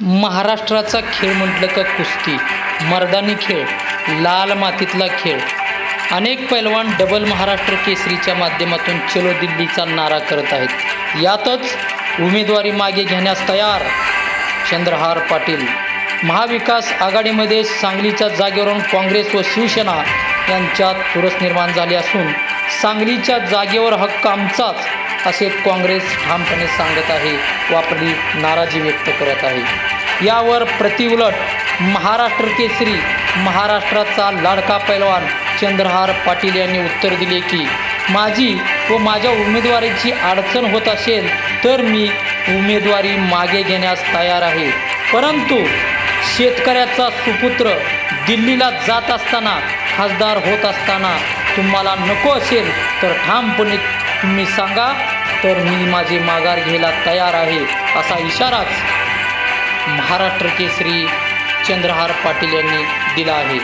महाराष्ट्राचा खेळ म्हटलं का कुस्ती. मर्दानी खेळ लाल मातीतला खेळ. अनेक पैलवान डबल महाराष्ट्र केसरीच्या माध्यमातून चलो दिल्लीचा नारा करत आहेत. यातच उमेदवारी मागे घेण्यास तयार. चंद्रहार पाटील. महाविकास आघाडीमध्ये सांगलीच्या जागेवरून काँग्रेस व शिवसेना यांच्यात चुरस निर्माण झाली असून सांगलीच्या जागेवर हक्क आमचाच. असे काँग्रेस ठामपणे सांगत आहे व आपली नाराजी व्यक्त करत आहे. यावर प्रतिउलट महाराष्ट्र केसरी महाराष्ट्राचा लाडका पैलवान चंद्रहार पाटील यांनी उत्तर दिले की माझी व माझ्या उमेदवारीची अडचण होत असेल तर मी उमेदवारी मागे घेण्यास तयार आहे. परंतु शेतकऱ्याचा सुपुत्र दिल्लीला जात असताना खासदार होत असताना तुम्हाला नको असेल तर ठामपणे तुम्ही सांगा तर मी माझी माघार घ्यायला तयार आहे असा इशाराच महाराष्ट्र केसरी चंद्रहार पाटील यांनी दिला आहे.